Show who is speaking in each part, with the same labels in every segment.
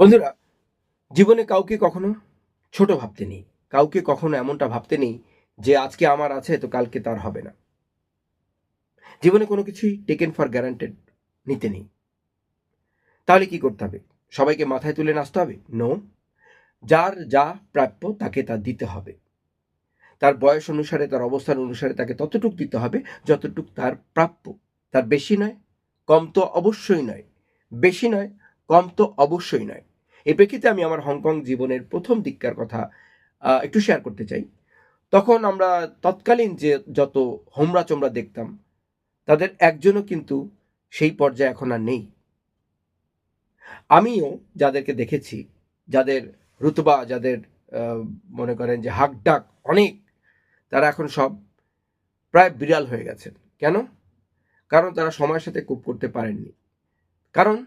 Speaker 1: বন্ধুরা, জীবনে কাউকে কখনো ছোট ভাবতে নেই। কাউকে কখনো এমনটা ভাবতে নেই যে আজকে আমার আছে তো কালকে তার হবে না। জীবনে কোনো কিছুই টেকেন ফর গ্যারান্টেড নিতে নেই। তাহলে কি করতে হবে? সবাইকে মাথায় তুলে নাচতে হবে? নো যার যা প্রাপ্য তাকে তা দিতে হবে। তার বয়স অনুসারে, তার অবস্থান অনুসারে তাকে ততটুক দিতে হবে যতটুক তার প্রাপ্য। তার বেশি নয়, কম তো অবশ্যই নয়। বেশি নয়, কম তো অবশ্যই নয়। এই প্রেক্ষিতে আমি আমার হংকং জীবনের প্রথম দিককার কথা একটু শেয়ার করতে চাই। তখন আমরা তৎকালীন যে যত হোমরা চোমরা দেখতাম, তাদের একজনও কিন্তু সেই পর্যায়ে এখন আর নেই। আমিও যাদেরকে দেখেছি, যাদের রুতবা, যাদের মনে করেন যে হাক ডাক অনেক, তারা এখন সব প্রায় বিড়াল হয়ে গেছেন। কেন? কারণ তারা সময়ের সাথে কুপ করতে পারেননি। কারণ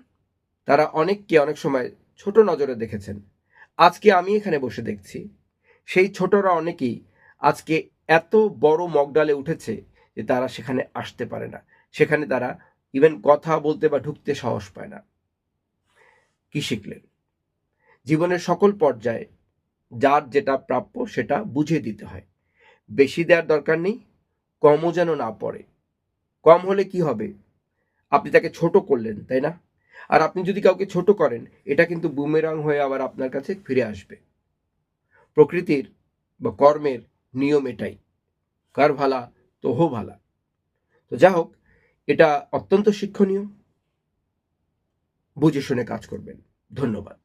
Speaker 1: তারা অনেককে অনেক সময় ছোট নজরে দেখেছেন। আজকে আমি এখানে বসে দেখছি। সেই ছোটরা অনেকেই আজকে এত বড় মগডালে উঠেছে যে তারা সেখানে আসতে পারে না। সেখানে তারা ইভেন কথা বলতে বা ঢুকতে সাহস পায় না। কি শিখলেন? জীবনের সকল পর্যায়ে যার যেটা প্রাপ্য সেটা বুঝে দিতে হয়। বেশি দেওয়ার দরকার নেই, কমও যেন না পড়ে। কম হলে কি হবে? আপনি তাকে ছোট করলেন, তাই না? আর আপনি যদি কাউকে ছোট করেন, এটা কিন্তু বুমেরাং হয়ে আবার আপনার কাছে ফিরে আসবে। প্রকৃতির বা কর্মের নিয়ম এটাই। কার ভালা তো হো ভালা। তো যা হোক, এটা অত্যন্ত শিক্ষণীয়। বুঝে শুনে কাজ করবেন। ধন্যবাদ।